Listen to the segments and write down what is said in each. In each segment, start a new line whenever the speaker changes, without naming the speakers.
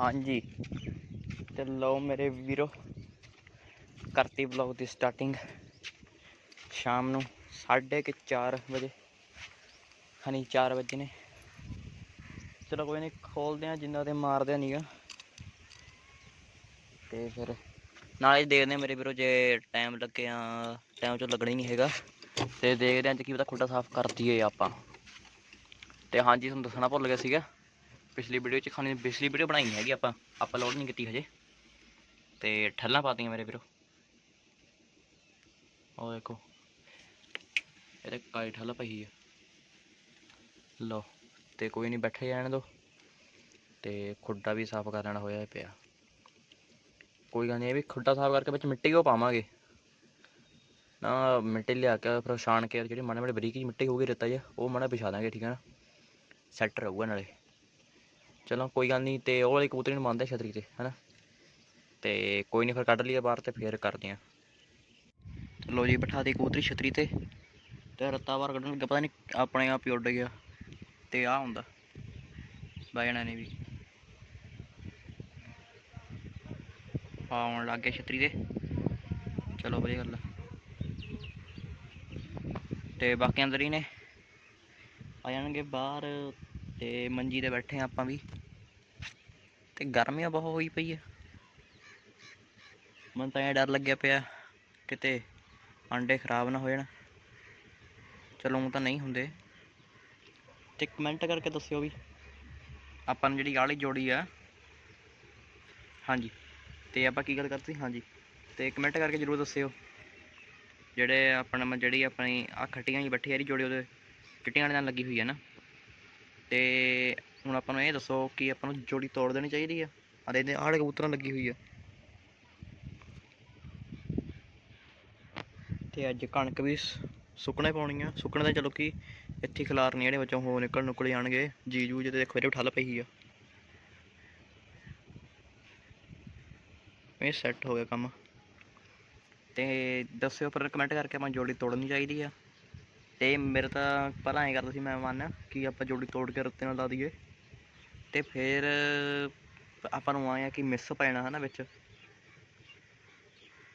ਹਾਂਜੀ। ਤੇ ਲਓ ਮੇਰੇ ਵੀਰੋ, ਕਰਤੀ ਬਲੌਗ ਦੀ ਸਟਾਰਟਿੰਗ ਸ਼ਾਮ ਨੂੰ 4:30 ਵਜੇ। ਹਨੀ 4 ਵਜੇ ਨੇ। ਚਲੋ ਕੋਈ ਨਹੀਂ, ਖੋਲਦੇ ਆ ਜਿੰਨਾ ਤੇ ਮਾਰਦੇ ਨਹੀਂਗਾ ਤੇ ਫਿਰ ਨਾਲੇ ਦੇਖਦੇ ਆ ਮੇਰੇ ਵੀਰੋ, ਜੇ ਟਾਈਮ ਲੱਗੇ ਆ ਟਾਈਮ 'ਚੋਂ ਲੱਗਣਾ ਹੀ ਨਹੀਂ ਹੈਗਾ। ਤੇ ਦੇਖਦੇ ਆ ਜੇ ਕੀ ਪਤਾ ਖੁੱਡਾ ਸਾਫ਼ ਕਰ ਦਈਏ ਆਪਾਂ। ਤੇ ਹਾਂਜੀ, ਤੁਹਾਨੂੰ ਦੱਸਣਾ ਭੁੱਲ ਗਿਆ ਸੀਗਾ। ਪਿਛਲੀ ਵੀਡੀਓ ਚ ਖਾਣੀ ਪਿਛਲੀ ਵੀਡੀਓ ਬਣਾਈ ਹੈਗੀ ਆਪਾਂ ਅਪਲੋਡ ਨਹੀਂ ਕੀਤੀ ਹਜੇ। ਤੇ ਠੱਲਾਂ ਪਾਤੀਆਂ ਮੇਰੇ ਵੀਰੋ। ਉਹ ਦੇਖੋ ਇਹਦੇ ਕਾਲੀ ਠੱਲ ਪਈ ਆ। ਲਓ, ਤੇ ਕੋਈ ਨਹੀਂ ਬੈਠੇ ਜਾਣ ਦੋ। ਤੇ ਖੁੱਡਾ ਵੀ ਸਾਫ਼ ਕਰ ਲੈਣਾ ਹੋਇਆ ਪਿਆ। ਕੋਈ ਗੱਲ ਨਹੀਂ ਇਹ ਵੀ ਖੁੱਡਾ ਸਾਫ਼ ਕਰਕੇ ਵਿੱਚ ਮਿੱਟੀ ਉਹ ਪਾਵਾਂਗੇ। ਨਾ ਮਿੱਟੀ ਲਿਆ ਕੇ ਫਿਰ ਛਾਣ ਕੇ ਜਿਹੜੀ ਮਾੜੇ ਮਾੜੇ ਬਰੀਕ ਜਿਹੀ ਮਿੱਟੀ ਹੋਊਗੀ ਰੇਤਾ ਜਿਹਾ, ਉਹ ਮਾੜਾ ਵਿਛਾ ਦਾਂਗੇ, ਠੀਕ ਹੈ ਨਾ? ਸੈੱਟ ਰਹੂਗਾ ਨਾਲੇ। ਚਲੋ ਕੋਈ ਗੱਲ ਨਹੀਂ, ਤੇ ਉਹ ਵਾਲੀ ਕਬੂਤਰੀ ਨੂੰ ਮੰਨਦੇ ਛਤਰੀ ਤੇ, ਹਨਾ? ਤੇ ਕੋਈ ਨਹੀਂ, ਫਿਰ ਕੱਢ ਲਈਏ ਬਾਹਰ ਤੇ ਫਿਰ ਕਰਦੇ ਆ। ਚਲੋ ਜੀ, ਬਿਠਾ ਦੀ ਕਬੂਤਰੀ ਛਤਰੀ ਤੇ ਤੇ ਰੱਤਾ ਬਾਹਰ ਕੱਢਣ ਲੱਗਾ, ਪਤਾ ਨਹੀਂ ਆਪਣੇ ਆਪ ਹੀ ਉੱਡ ਗਿਆ, ਤੇ ਆ ਹੁੰਦਾ, ਬਹਿ ਜਾਣਾ ਨੇ ਵੀ। ਆਉਣ ਲੱਗ ਗਿਆ ਛਤਰੀ ਤੇ। ਚਲੋ, ਵਧੀਆ ਗੱਲ ਆ। ਤੇ ਬਾਕੀ ਅੰਦਰ ਹੀ ਨੇ। ਆ ਜਾਣਗੇ ਬਾਹਰ, ਤੇ ਮੰਜੀ ਤੇ ਬੈਠੇ ਆ ਆਪਾਂ ਵੀ। ਤੇ ਗਰਮੀਆਂ ਬਹੁਤ ਹੋਈ ਪਈ ਆ। ਮੈਨੂੰ ਤਾਂ ਇਹ ਡਰ ਲੱਗਿਆ ਪਿਆ ਕਿਤੇ ਅੰਡੇ ਖਰਾਬ ਨਾ ਹੋ ਜਾਣ। ਚਲੋ ਊਂ ਤਾਂ ਨਹੀਂ ਹੁੰਦੇ। ਤੇ ਕਮੈਂਟ ਕਰਕੇ ਦੱਸਿਓ ਵੀ ਆਪਾਂ ਨੂੰ ਜਿਹੜੀ ਆਲੀ ਜੋੜੀ ਆ। ਹਾਂਜੀ, ਤੇ ਆਪਾਂ ਕੀ ਗੱਲ ਕਰਤੀ? ਹਾਂਜੀ, ਤੇ ਕਮੈਂਟ ਕਰਕੇ ਜਰੂਰ ਦੱਸਿਓ। ਜਿਹੜੇ ਆਪਣਾ ਜਿਹੜੀ ਆਪਣੀ ਆ ਖੱਟੀਆਂ ਜੀ ਬੱਠੀ ਵਾਲੀ ਜਿਹੜੀ ਜੋੜੀ ਉਹਦੇ ਚਿੱਟੀਆਂ ਵਾਲੇ ਨਾਲ ਲੱਗੀ ਹੋਈ ਹੈ ਨਾ। ਤੇ ਹੁਣ ਆਪਾਂ ਨੂੰ ਇਹ ਦੱਸੋ ਕਿ ਆਪਾਂ ਨੂੰ ਜੋੜੀ ਤੋੜ ਦੇਣੀ ਚਾਹੀਦੀ ਆ। ਆ ਦੇ ਆੜੇ ਕਬੂਤਰਾਂ ਲੱਗੀ ਹੋਈ ਆ। ਤੇ ਅੱਜ ਕਣਕ ਵੀ ਸੁੱਕਣੇ ਪਾਉਣੀ ਆ। ਸੁੱਕਣੇ ਤਾਂ ਚਲੋ ਕਿ, ਇੱਥੇ ਖਿਲਾਰਨੀ ਜਿਹੜੇ ਵਿੱਚੋਂ ਹੋ ਨਿਕਲ ਨੁਕਲ ਜਾਣਗੇ ਜੀ ਜੂ ਜਿਹਦੇ ਦੇਖੋ, ਇਹਦੇ ਠੱਲ ਪਈ ਆ। ਇਹ ਸੈੱਟ ਹੋ ਗਿਆ ਕੰਮ। ਤੇ ਦੱਸਿਓ ਪਰ ਕਮੈਂਟ ਕਰਕੇ ਆਪਾਂ ਜੋੜੀ ਤੋੜਨੀ ਚਾਹੀਦੀ ਆ। ਤੇ ਮੇਰੇ ਤਾਂ ਪਹਿਲਾਂ ਐਂ ਕਰਦਾ ਸੀ, ਮੈਂ ਮਨ ਕਿ ਆਪਾਂ ਜੋੜੀ ਤੋੜ ਕੇ ਰੱਤੇ ਨਾਲ ਲਾ ਦਈਏ। ਤੇ ਫਿਰ ਆਪਾਂ ਨੂੰ ਆਇਆ ਕਿ ਮਿਸ ਪੈਣਾ ਹੈ ਨਾ ਵਿੱਚ।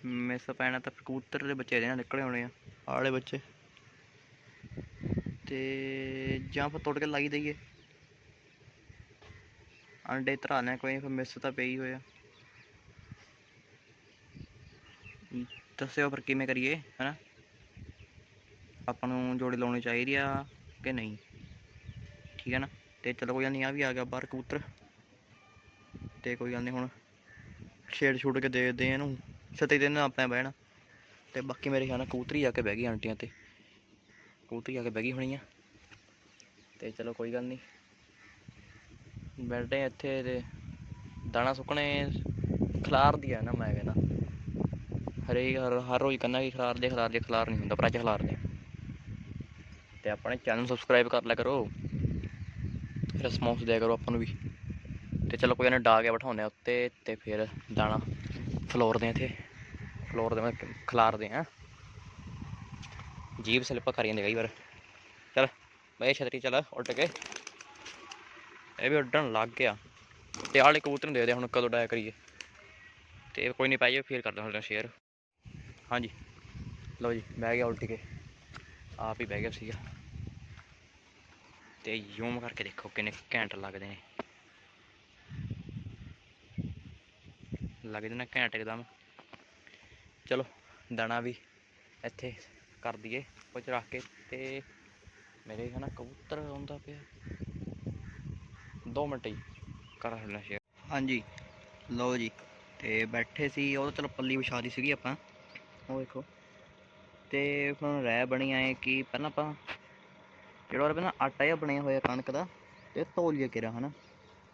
ਮਿਸ ਪੈਣਾ ਤਾਂ ਕਬੂਤਰ ਦੇ ਬੱਚੇ ਇਹਦੇ ਨਾਲ ਨਿਕਲੇ ਹੋਣੇ ਆ ਆਹ ਬੱਚੇ। ਤੇ ਜਾਂ ਫਿਰ ਤੋੜ ਕੇ ਲਾਈ ਦਈਏ। ਅੰਡੇ ਧਰਾ ਲਿਆ ਕੋਈ, ਫਿਰ ਮਿਸ ਤਾਂ ਪਈ ਹੋਇਆ। ਦੱਸਿਓ ਫਿਰ ਕਿਵੇਂ ਕਰੀਏ, ਹਨਾ? ਆਪਾਂ ਨੂੰ ਜੋੜੀ ਲਾਉਣੀ ਚਾਹੀਦੀ ਆ ਕਿ ਨਹੀਂ? ਠੀਕ ਹੈ ਨਾ? ਤੇ ਚਲੋ ਕੋਈ ਗੱਲ ਨਹੀਂ ਆ ਵੀ ਆ ਗਿਆ ਬਾਹਰ ਕਬੂਤਰ। ਤੇ ਕੋਈ ਗੱਲ ਨਹੀਂ ਹੁਣ ਛੇੜ ਛੁੱਟ ਕੇ ਦੇਖਦੇ ਆ ਇਹਨੂੰ। ਛੱਤੀ ਦਿਨ ਆਪਣੇ ਬਹਿਣਾ। ਤੇ ਬਾਕੀ ਮੇਰੇ ਖਿਆਲ ਨਾਲ ਕਬੂਤਰੀ ਆ ਕੇ ਬਹਿ ਗਈ ਆਂਟੀਆਂ ਤੇ। ਕਬੂਤਰੀ ਆ ਕੇ ਬਹਿ ਗਈ ਹੋਣੀ ਆ। ਤੇ ਚਲੋ ਕੋਈ ਗੱਲ ਨਹੀਂ ਬੈਠੇ ਇੱਥੇ ਤੇ ਦਾਣਾ ਸੁੱਕਣੇ ਖਿਲਾਰਦੀ ਆ ਨਾ ਮੈਂ ਕਹਿੰਦਾ। ਹਰੇਕ ਹਰ ਰੋਜ਼ ਕਹਿੰਦਾ ਕਿ ਖਿਲਾਰ ਦੇ, ਖਲਾਰ ਦੇ, ਖਿਲਾਰ ਨਹੀਂ ਹੁੰਦਾ, ਪਰ ਅੱਜ ਖਿਲਾਰ ਦੇ ਤੇ ਆਪਣੇ ਚੈਨਲ ਸਬਸਕ੍ਰਾਈਬ ਕਰ ਲਿਆ ਕਰੋ। ਰਿਸਪੌਂਸ ਦਿਆ ਕਰੋ ਆਪਾਂ ਨੂੰ ਵੀ। ਤੇ ਚਲੋ ਕੋਈ ਨਾ ਡਾ ਕੇ ਬਿਠਾਉਂਦੇ ਆ ਉੱਤੇ ਤੇ ਫਿਰ ਦਾਣਾ ਫਲੋਰਦੇ ਦੇ ਇੱਥੇ। ਫਲੋਰਦੇ ਮੈਂ ਖਲਾਰਦੇ ਆ। ਜੀਬ ਸਲਿੱਪ ਕਰ ਜਾਂਦੇ ਕਈ ਵਾਰ। ਚਲ, ਬਈ ਛਤਰੀ ਚਲ, ਉੱਡ ਕੇ। ਇਹ ਵੀ ਉੱਡਣ ਲੱਗ ਗਿਆ। ਤੇ ਆਲੇ ਕਬੂਤਰ ਨੂੰ ਦੇ ਦੇ ਹੁਣ ਕਦੋਂ ਡਾਇਆ ਕਰੀਏ। ਤੇ ਕੋਈ ਨਹੀਂ ਪਾਈਏ ਫੇਰ ਕਰਦਾ ਹਾਂ ਸ਼ੇਅਰ ਹਾਂਜੀ। ਲਓ ਜੀ, ਬਹਿ ਗਿਆ ਉਲਟ ਕੇ। ਆਪ ਹੀ ਬਹਿ ਗਿਆ ਸੀਗਾ। ਤੇ ਜ਼ੂਮ ਕਰਕੇ ਦੇਖੋ ਕਿੰਨੇ ਘੈਂਟ ਲੱਗਦੇ ਨੇ। ਲੱਗਦੇ ਨੇ ਘੈਂਟ ਇੱਕਦਮ। ਚਲੋ, ਦਾਣਾ ਵੀ ਇੱਥੇ ਕਰ ਦਈਏ ਕੁਝ ਰੱਖ ਕੇ ਤੇ ਮੇਰੇ ਖਿਆਲ ਕਬੂਤਰ ਆਉਂਦਾ ਪਿਆ। 2 ਮਿੰਟ ਹੀ ਕਰ ਲੈਣਾ ਸ਼ੇਅਰ ਹਾਂਜੀ, ਲਓ ਜੀ, ਤੇ ਬੈਠੇ ਸੀ, ਉਹ ਚਲੋ ਪੱਲੀ ਵਿਛਾ ਦੀ ਸੀਗੀ ਆਪਾਂ। ਉਹ ਦੇਖੋ ਤੇ ਹੁਣ ਰਹਿ ਬਣੀ ਆਏ ਕਿ, ਪਹਿਲਾਂ ਆਪਾਂ ਜਿਹੜਾ ਉਹਦਾ ਪਹਿਲਾਂ ਆਟਾ ਜਿਹਾ ਬਣਿਆ ਹੋਇਆ ਕਣਕ ਦਾ, ਤੇ ਧੋ ਲਿਆ ਕਿਰਾ, ਹਨਾ?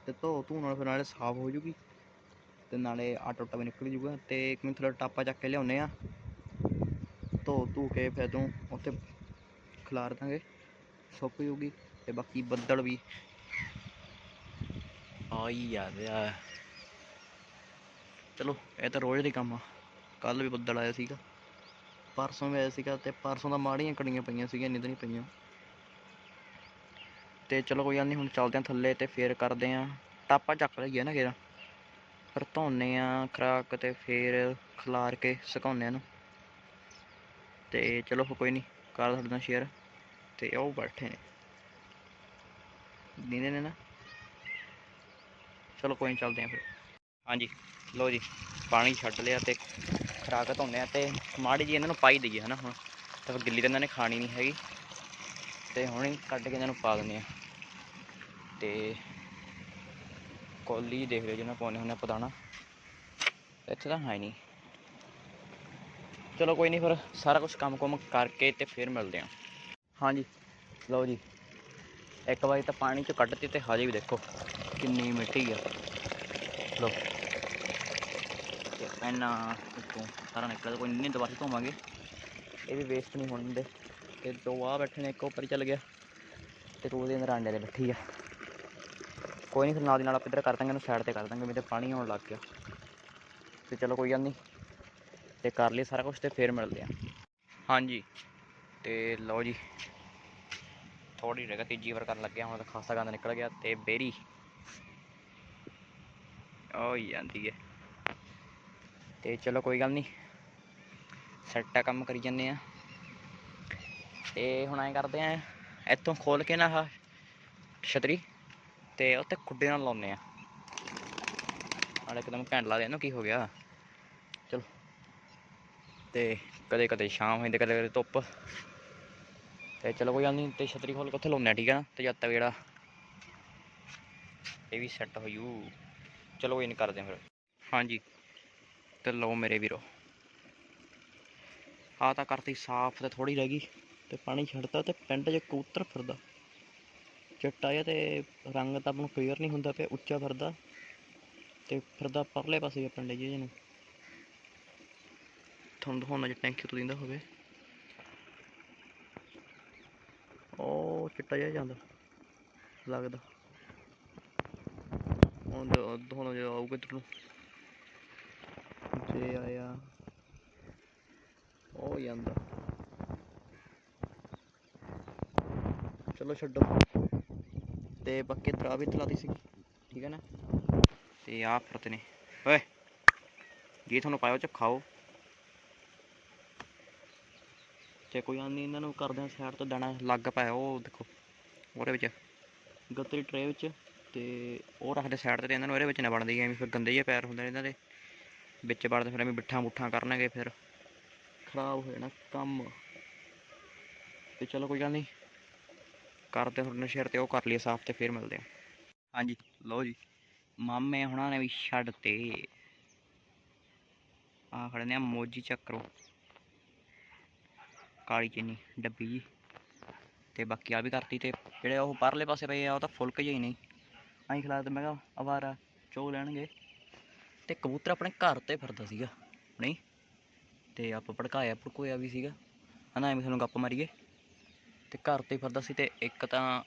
ਤੇ ਧੋ, ਧੂ ਨਾਲ ਫਿਰ ਨਾਲੇ ਸਾਫ਼ ਹੋ ਜੂਗੀ, ਤੇ ਨਾਲੇ ਆਟਾ ਉਟਾ ਵੀ ਨਿਕਲ ਜੂਗਾ, ਤੇ ਇੱਕ ਮਿੰਟ ਥੋੜਾ ਟਾਪਾ ਚੱਕ ਕੇ ਲਿਆਉਨੇ ਆ। ਧੋ, ਧੂ ਕੇ ਫਿਰ ਤੋਂ ਉੱਥੇ ਖਿਲਾਰ ਦਾਂਗੇ, ਸੁੱਕ ਜੂਗੀ, ਤੇ ਬਾਕੀ ਬੱਦਲ ਵੀ। ਆਈ ਆ ਚਲੋ, ਇਹ ਤਾਂ ਰੋਜ਼ ਦੇ ਕੰਮ ਆ। ਕੱਲ ਵੀ ਬੱਦਲ ਆਇਆ ਸੀਗਾ। ਪਰਸੋਂ ਵੀ ਆਇਆ ਸੀਗਾ, ਤੇ ਪਰਸੋਂ ਦਾ ਮਾੜੀਆਂ ਕਣੀਆਂ ਪਈਆਂ ਸੀਗੀਆਂ ਇੰਨੀ ਤਾਂ ਨਹੀਂ ਪਈਆਂ। ਤੇ ਚਲੋ ਕੋਈ ਗੱਲ ਨਹੀਂ ਹੁਣ ਚੱਲਦੇ ਹਾਂ ਥੱਲੇ ਤੇ ਫੇਰ ਕਰਦੇ ਹਾਂ। ਟਾਪਾ ਚੱਕ ਲਈਏ ਨਾ ਕਿਰਾ ਫਿਰ ਧੋਨੇ ਆ ਖਰਾਕ ਤੇ ਫਿਰ ਖਲਾਰ ਕੇ ਸੁਕਾਉਂਦੇ ਆ ਨੂੰ ਤੇ ਚਲੋ ਫਿਰ ਕੋਈ ਨਹੀਂ ਕਰ ਤੁਹਾਡੇ ਨਾਲ ਸ਼ੇਅਰ ਤੇ ਉਹ ਬੈਠੇ ਨੇ। ਨੀਂਦੇ ਨੇ ਨਾ। ਚਲੋ ਕੋਈ ਨਹੀਂ ਚੱਲਦੇ ਆ ਫਿਰ। ਹਾਂਜੀ ਲੋ ਜੀ, ਪਾਣੀ ਛੱਡ ਲਿਆ ਤੇ ਖਰਾਕ ਧੋਨੇ ਆ ਤੇ ਮਾੜੀ ਜੀ ਇਹਨਾਂ ਨੂੰ ਪਾਈ ਦਈਏ ਹਨਾ ਹੁਣ। ਤਾਂ ਫਿਰ ਗਿੱਲੀ ਤਾਂ ਇਹਨਾਂ ਨੇ ਖਾਣੀ ਨਹੀਂ ਹੈਗੀ। ਤੇ ਹੁਣ ਕੱਢ ਕੇ ਇਹਨਾਂ ਨੂੰ ਪਾ ਦਿੰਦੇ ਆ ਤੇ ਕੋਲੀ ਦੇਖ ਲਿਓ ਜਿਹਨਾਂ ਪਾਉਣੇ ਹੁੰਦੇ ਆਪਾਂ ਦਾਣਾ ਇੱਥੇ ਤਾਂ ਹੈ ਨਹੀਂ। ਚਲੋ ਕੋਈ ਨਹੀਂ ਫਿਰ ਸਾਰਾ ਕੁਝ ਕੰਮ ਕੁਮ ਕਰਕੇ ਤੇ ਫਿਰ ਮਿਲਦੇ ਹਾਂ। ਹਾਂਜੀ, ਲਓ ਜੀ। ਇੱਕ ਵਾਰੀ ਤਾਂ ਪਾਣੀ ਚ ਕੱਢਤੀ ਤੇ ਹਜੇ ਵੀ ਦੇਖੋ ਕਿੰਨੀ ਮਿੱਟੀ ਆ। ਲਓ। ਤੇ ਇੰਨਾ ਉੱਤੋਂ ਸਾਰਾ ਨਿਕਲਦਾ, ਕੋਈ ਨਹੀਂ, ਦੁਬਾਰਾ ਧੋਵਾਂਗੇ। ਇਹ ਵੀ ਵੇਸਟ ਨਹੀਂ ਹੋਣ ਦਿੰਦੇ। ਤੇ ਦੋ ਆ ਬੈਠੇ ਨੇ, ਇੱਕ ਉੱਪਰ ਹੀ ਚੱਲ ਗਿਆ। ਤੇ ਦੋ ਦੇ ਅੰਦਰ ਆਂਡੇ ਦੇ ਬੈਠੀ ਆ। ਕੋਈ ਨਹੀਂ ਫਿਰ ਨਾਲ ਦੀ ਨਾਲ ਆਪਾਂ ਇੱਧਰ ਕਰ ਦਾਂਗੇ ਇਹਨੂੰ ਸਾਈਡ ਤੇ ਕਰ ਦਾਂਗੇ ਤੇ ਪਾਣੀ ਆਉਣ ਲੱਗ ਗਿਆ। ਤੇ ਚਲੋ ਕੋਈ ਗੱਲ ਨਹੀਂ ਤੇ ਕਰ ਲਈ ਸਾਰਾ ਕੁਝ ਤੇ ਫੇਰ ਮਿਲਦੇ ਆ। ਹਾਂਜੀ। ਤੇ ਲਓ ਜੀ ਥੋੜੀ ਰਹਿ ਗਈ ਤੀਜੀ ਵਾਰ ਕਰਨ ਲੱਗਿਆ ਹੁਣ ਤਾਂ ਖਾਸਾ ਗੰਦ ਨਿਕਲ ਗਿਆ ਤੇ ਬੇਰੀ। ਹੀ ਜਾਂਦੀ ਹੈ ਤੇ ਚਲੋ ਕੋਈ ਗੱਲ ਨਹੀਂ ਸੈੱਟ ਆ ਕੰਮ ਕਰੀ ਜੰਨੇ ਆ। ਤੇ ਹੁਣ ਐਂ ਕਰਦੇ ਆ ਇੱਥੋਂ ਖੋਲ ਕੇ ਨਾ ਆਹ ਛਤਰੀ। ਤੇ ਉੱਤੇ ਖੁੱਡੇ ਨਾਲ ਲਾਉਨੇ ਆ। ਨਾਲ ਇੱਕਦਮ ਘੈਂਟ ਲਾ ਦੇ ਇਹਨੂੰ ਕੀ ਹੋ ਗਿਆ? ਚਲੋ। ਤੇ ਕਦੇ ਕਦੇ ਸ਼ਾਮ ਹੋ ਜਾਂਦੀ ਕਦੇ ਕਦੇ ਧੁੱਪ। ਤੇ ਚਲੋ ਕੋਈ ਗੱਲ ਨਹੀਂ ਤੇ ਛਤਰੀ ਖੋਲ ਕੇ ਉੱਥੇ ਲਾਉਨੇ ਆ, ਠੀਕ ਆ ਨਾ? ਤੇ ਜਦ ਤੱਕ ਜਿਹੜਾ ਇਹ ਵੀ ਸੈੱਟ ਹੋ ਜੂ। ਚਲੋ ਕੋਈ ਨਹੀਂ ਕਰਦੇ ਆ ਫਿਰ। ਹਾਂਜੀ। ਤੇ ਲਓ ਮੇਰੇ ਵੀਰੋ। ਆ ਤਾਂ ਕਰਤੀ ਸਾਫ਼ ਤੇ ਥੋੜੀ ਰਹਿ ਗਈ। ਤੇ ਪਾਣੀ ਛੱਡਤਾ ਤੇ ਪਿੰਡ 'ਚ ਕਬੂਤਰ ਫਿਰਦਾ। ਚਿੱਟਾ ਜਿਹਾ ਤੇ ਰੰਗ ਤਾਂ ਆਪਾਂ ਨੂੰ ਕਲੀਅਰ ਨਹੀਂ ਹੁੰਦਾ ਪਿਆ, ਉੱਚਾ ਫਿਰਦਾ। ਤੇ ਫਿਰਦਾ ਪਰਲੇ ਪਾਸੇ ਆ ਪਿੰਡ ਜਿਹੇ ਨੂੰ ਤੁਹਾਨੂੰ ਦਿਖਾਉਣਾ ਜੇ ਟੈਂਕੀ ਤੋਂ ਦਿੰਦਾ ਹੋਵੇ। ਉਹ ਚਿੱਟਾ ਜਿਹਾ ਜਾਂਦਾ, ਲੱਗਦਾ। ਹੁਣ ਦਿਖਾਉਣਾ ਜੇ ਆਊਗਾ ਇੱਧਰ ਜੇ ਆਇਆ, ਉਹ ਜਾਂਦਾ। ਚਲੋ ਛੱਡੋ। ਤੇ ਬਾਕੀ ਤਰਾ ਵੀ ਤਲਾਤੀ ਸੀ। ਠੀਕ ਹੈ ਨਾ? ਤੇ ਆ ਫਿਰਦੇ ਨੇ। ਓਏ, ਜੇ ਤੁਹਾਨੂੰ ਪਾਇਓ ਚ ਖਾਓ। ਤੇ ਕੋਈ ਗੱਲ ਨਹੀਂ, ਇਹਨਾਂ ਨੂੰ ਕਰਦੇ ਆ ਸਾਈਡ ਤੋਂ ਦਾਣਾ ਲੱਗ ਪਾਇਆ ਉਹ, ਦੇਖੋ, ਉਹਦੇ ਵਿੱਚ। ਗੱਤਰੀ ਟਰੇ ਵਿੱਚ ਤੇ ਉਹ ਰੱਖਦੇ ਸਾਈਡ ਤੇ ਇਹਨਾਂ ਨੂੰ ਇਹਦੇ ਵਿੱਚ ਨਾ ਬਣਦੀ ਐਵੇਂ ਫਿਰ ਗੰਦੇ ਜਿਹੇ ਪੈਰ ਹੁੰਦੇ ਨੇ ਇਹਨਾਂ ਦੇ। ਵਿੱਚ ਵੜਦੇ ਫਿਰ ਐਵੇਂ ਬਿੱਠਾਂ ਬੁੱਠਾਂ ਕਰਨਗੇ ਫਿਰ। ਖਰਾਬ ਹੋ ਜਾਣਾ ਕੰਮ। ਤੇ ਚਲੋ ਕੋਈ ਗੱਲ ਨਹੀਂ ਕਰਦੇ ਤੁਹਾਡੇ ਨਾਲ ਸ਼ੇਅਰ ਤੇ, ਉਹ ਕਰ ਲਈਏ ਸਾਫ਼ ਤੇ ਫਿਰ ਮਿਲਦੇ ਆ ਹਾਂਜੀ, ਲਓ ਜੀ। ਮਾਮੇ ਹੁਣਾਂ ਨੇ ਵੀ ਛੱਡ ਤੇ। ਆ ਖੜੇ ਨੇ ਆ ਮੋਜੀ ਚੱਕਰੋ। ਕਾਲੀ ਚੀਨੀ, ਡੱਬੀ ਜੀ। ਤੇ ਬਾਕੀ ਆ ਵੀ ਕਰਤੀ ਤੇ। ਜਿਹੜੇ ਉਹ ਪਰਲੇ ਪਾਸੇ ਪਏ ਆ, ਉਹ ਤਾਂ ਫੁਲਕ ਜਿਹੀ ਨਹੀਂ ਆਈ ਖਿਲਾ ਤੇ ਮੈਂ ਕਿਹਾ, ਅਵਾਰਾ ਚੋ ਲੈਣਗੇ। ਤੇ ਕਬੂਤਰ ਆਪਣੇ ਘਰ ਤੇ ਫਿਰਦਾ ਸੀਗਾ। ਨਹੀਂ? ਤੇ ਆਪਾਂ ਭੜਕਾਇਆ, ਭੜਕੋਇਆ ਵੀ ਸੀਗਾ। ਹਨਾ, ਐਵੇਂ ਤੁਹਾਨੂੰ ਗੱਪ ਮਾਰੀਏ। ਤੇ ਘਰ ਤੇ ਫਿਰਦਾ ਸੀ ਤੇ ਇੱਕ ਤਾਂ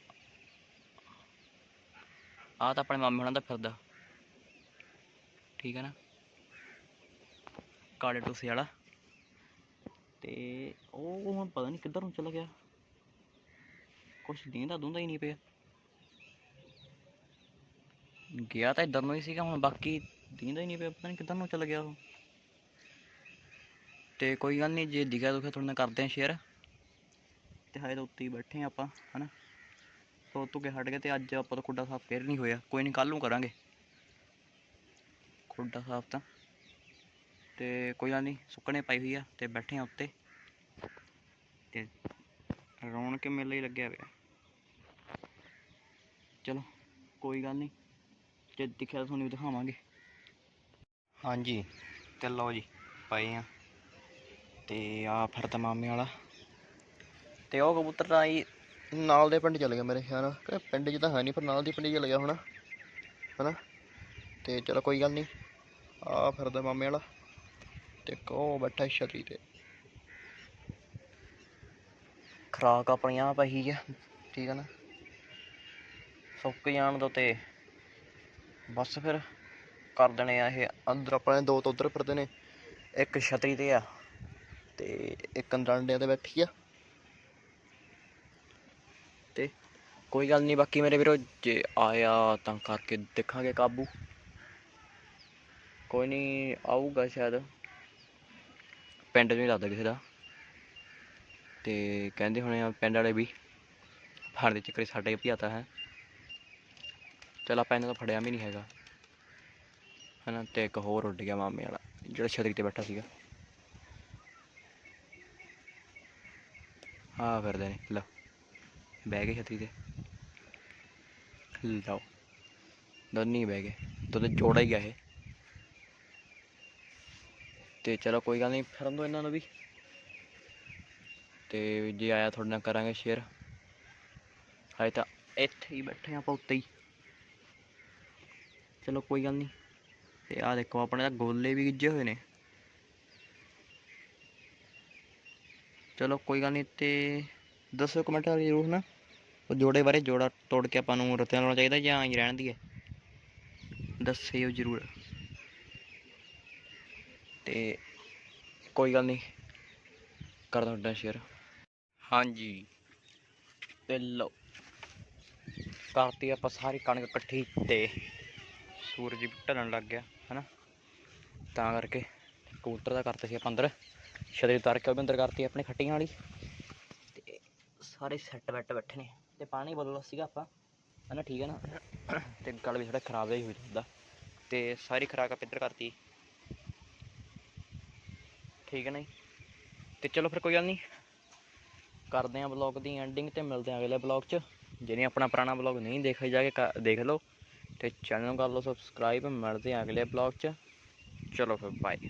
ਆ ਤਾਂ ਆਪਣੇ ਮਾਮੇ ਹੁਣਾਂ ਦਾ ਫਿਰਦਾ। ਠੀਕ ਹੈ ਨਾ? ਕਾਲੇ ਟੂਸੇ ਵਾਲਾ। ਤੇ ਉਹ ਹੁਣ ਪਤਾ ਨਹੀਂ ਕਿੱਧਰ ਨੂੰ ਚਲਾ ਗਿਆ। ਕੁਛ ਦੀਂਦਾ ਦੁੰਦਾ ਹੀ ਨਹੀਂ ਪਿਆ। ਗਿਆ ਤਾਂ ਇੱਧਰ ਨੂੰ ਹੀ ਸੀਗਾ, ਹੁਣ ਬਾਕੀ ਦੀਂਦਾ ਹੀ ਨਹੀਂ ਪਿਆ। ਪਤਾ ਨਹੀਂ ਕਿੱਧਰ ਨੂੰ ਚਲਾ ਗਿਆ ਉਹ। ਤੇ ਕੋਈ ਗੱਲ ਨਹੀਂ ਜੇ ਦਿਖਿਆ ਦੁਖਿਆ ਤੁਹਾਡੇ ਨਾਲ ਕਰਦੇ ਆ ਸ਼ੇਅਰ ਤੇ ਹਾਏ ਉੱਤੇ ਹੀ ਬੈਠੇ ਆ ਆਪਾਂ, ਹਨਾ? ਸੋ ਉੱਤੋਂ ਕੇ ਹਟ ਗਏ ਤੇ ਅੱਜ ਆਪਾਂ ਤਾਂ ਖੁੱਡਾ ਸਾਫ਼ ਫੇਰ ਨਹੀਂ ਹੋਇਆ। ਕੋਈ ਨਹੀਂ ਕੱਲ ਨੂੰ ਕਰਾਂਗੇ। ਖੁੱਡਾ ਸਾਫ਼ ਤਾਂ। ਤੇ ਕੋਈ ਗੱਲ ਨਹੀਂ, ਸੁੱਕਣੇ ਪਾਈ ਹੋਈ ਆ ਤੇ ਬੈਠੇ ਆ ਉੱਤੇ। ਤੇ ਕੇ ਮੇਲਾ ਹੀ ਲੱਗਿਆ ਪਿਆ। ਚਲੋ, ਕੋਈ ਗੱਲ ਨਹੀਂ। ਜੇ ਦਿਖਿਆ ਤੁਹਾਨੂੰ ਦਿਖਾਵਾਂਗੇ। ਹਾਂਜੀ, ਤੇ ਲਓ ਜੀ, ਪਏ ਆ ਤੇ ਆ ਫਿਰਦਾ ਮਾਮੇ ਵਾਲਾ। ਤੇ ਉਹ ਕਬੂਤਰ ਤਾਂ ਹੀ ਨਾਲ ਦੇ ਪਿੰਡ ਚਲੇ ਗਿਆ ਮੇਰੇ ਖਿਆਲ ਨਾਲ। ਪਿੰਡ 'ਚ ਤਾਂ ਹੈ ਨਹੀਂ, ਪਰ ਨਾਲ ਦੀ ਪਿੰਡ 'ਚ ਚਲੇ ਗਿਆ ਹੋਣਾ, ਹਨਾ? ਤੇ ਚਲੋ ਕੋਈ ਗੱਲ ਨਹੀਂ ਆ ਫਿਰਦਾ ਮਾਮੇ ਵਾਲਾ ਤੇ ਕੋ ਬੈਠਾ ਛਤਰੀ ਤੇ। ਖਰਾਕ ਆਪਣੀਆਂ ਪਈ ਆ, ਠੀਕ ਹੈ ਨਾ? ਸੁੱਕ ਜਾਣ ਦੋ ਤੇ ਬਸ ਫਿਰ ਕਰ ਦੇਣੇ ਆ ਇਹ ਅੰਦਰ। ਆਪਣੇ ਦੋ ਤੋਂ ਉਧਰ ਫਿਰਦੇ ਨੇ, ਇੱਕ ਛਤਰੀ ਤੇ ਆ ਤੇ ਇੱਕ ਅੰਦਰ ਅੰਡਿਆਂ ਤੇ ਬੈਠੀ ਆ। ਕੋਈ ਗੱਲ ਨਹੀਂ, ਬਾਕੀ ਮੇਰੇ ਵੀਰੋ, ਜੇ ਆਇਆ ਤਾਂ ਕਰਕੇ ਦੇਖਾਂਗੇ ਕਾਬੂ। ਕੋਈ ਨਹੀਂ, ਆਊਗਾ ਸ਼ਾਇਦ। ਪਿੰਡ ਨੂੰ ਹੀ ਲੱਗਦਾ ਕਿਸੇ ਦਾ। ਤੇ ਕਹਿੰਦੇ ਹੋਣੇ ਆ ਪਿੰਡ ਵਾਲੇ ਵੀ ਫੜ ਦੇ ਚੱਕਰੇ ਸਾਡੇ ਭਜਾਤਾ ਹੈ। ਚਲ ਆਪਾਂ ਇਹਨਾਂ ਤੋਂ ਫੜਿਆ ਵੀ ਨਹੀਂ ਹੈਗਾ। ਹਨਾ, ਤੇ ਇੱਕ ਹੋਰ ਉੱਡ ਗਿਆ ਮਾਮੇ ਵਾਲਾ, ਜਿਹੜਾ ਛਤਰੀ ਤੇ ਬੈਠਾ ਸੀਗਾ। ਆ ਫਿਰਦੇ ਨੇ, ਲਓ। ਬਹਿ ਗਏ ਛਤਰੀ ਤੇ। ਲਓ ਦੋਨੇ ਹੀ ਬਹਿ ਗਏ ਦੋਨੇ ਜੋੜਾ ਹੀ ਆ ਇਹ। ਤੇ ਚਲੋ ਕੋਈ ਗੱਲ ਨਹੀਂ ਫਿਰਨ ਦੋ ਇਹਨਾਂ ਨੂੰ ਵੀ। ਤੇ ਜੇ ਆਇਆ ਤੁਹਾਡੇ ਨਾਲ ਕਰਾਂਗੇ ਸ਼ੇਅਰ ਹਾਏ ਤਾਂ ਇੱਥੇ ਹੀ ਬੈਠੇ ਆਪਾਂ ਉੱਤੇ ਹੀ। ਚਲੋ ਕੋਈ ਗੱਲ ਨਹੀਂ। ਤੇ ਆਹ ਦੇਖੋ, ਆਪਣੇ ਤਾਂ ਗੋਲੇ ਵੀ ਗਿੱਜੇ ਹੋਏ ਨੇ। ਚਲੋ ਕੋਈ ਗੱਲ ਨਹੀਂ, ਤੇ ਦੱਸੋ ਕਮੈਂਟ ਕਰਕੇ ਜ਼ਰੂਰ ਨਾ ਉਹ ਜੋੜੇ ਬਾਰੇ ਜੋੜਾ ਤੋੜ ਕੇ ਆਪਾਂ ਨੂੰ ਰਤਿਆਂ ਲਾਉਣਾ ਚਾਹੀਦਾ ਜਾਂ ਹੀ ਰਹਿਣ ਦੀ ਹੈ ਦੱਸਿਓ ਜ਼ਰੂਰ। ਤੇ ਕੋਈ ਗੱਲ ਨਹੀਂ ਕਰ ਤੁਹਾਡਾ ਸ਼ੇਅਰ ਹਾਂਜੀ। ਤੇ ਲਓ, ਕਰਤੀ ਆਪਾਂ ਸਾਰੀ ਕਣਕ ਇਕੱਠੀ ਤੇ ਸੂਰਜ ਵੀ ਢਲਣ ਲੱਗ ਗਿਆ, ਹਨਾ? ਤਾਂ ਕਰਕੇ ਕਬੂਤਰ ਦਾ ਕਰਤਾ ਸੀ ਆਪਾਂ ਅੰਦਰ। ਛਤਰੀ ਉਤਾਰ ਕੇ ਉਹ ਵੀ ਅੰਦਰ ਕਰਤੀ ਆਪਣੇ ਖੱਟੀਆਂ ਵਾਲੀ। ਤੇ ਸਾਰੇ ਸੈੱਟ ਬੈੱਟ ਬੈਠੇ ਨੇ। ਤੇ ਪਾਣੀ ਬਦਲਣਾ ਸੀਗਾ ਆਪਾਂ। ਹਨਾ, ਠੀਕ ਹੈ ਨਾ? ਤੇ ਗਲ ਵੀ ਥੋੜਾ ਖਰਾਬ ਜਿਹਾ ਹੀ ਹੋਈ ਜਾਂਦਾ। ਤੇ ਸਾਰੀ ਖਰਾਕ ਆਪਾਂ ਇੱਧਰ ਕਰਤੀ। ਠੀਕ ਹੈ ਨਾ ਜੀ? ਤੇ ਚਲੋ ਫਿਰ ਕੋਈ ਗੱਲ ਨਹੀਂ। ਕਰਦੇ ਆਂ ਬਲੌਗ ਦੀ ਐਂਡਿੰਗ ਤੇ ਮਿਲਦੇ ਆਂ ਅਗਲੇ ਬਲੌਗ 'ਚ। ਜਿਹਨੇ ਆਪਣਾ ਪੁਰਾਣਾ ਬਲੌਗ ਨਹੀਂ ਦੇਖਿਆ, ਜਾ ਕੇ ਕ- ਦੇਖ ਲਓ। ਤੇ ਚੈਨਲ ਨੂੰ ਕਰ ਲਓ ਸਬਸਕ੍ਰਾਈਬ ਮਿਲਦੇ ਆਂ ਅਗਲੇ ਬਲੌਗ 'ਚ। ਚਲੋ ਫਿਰ ਬਾਏ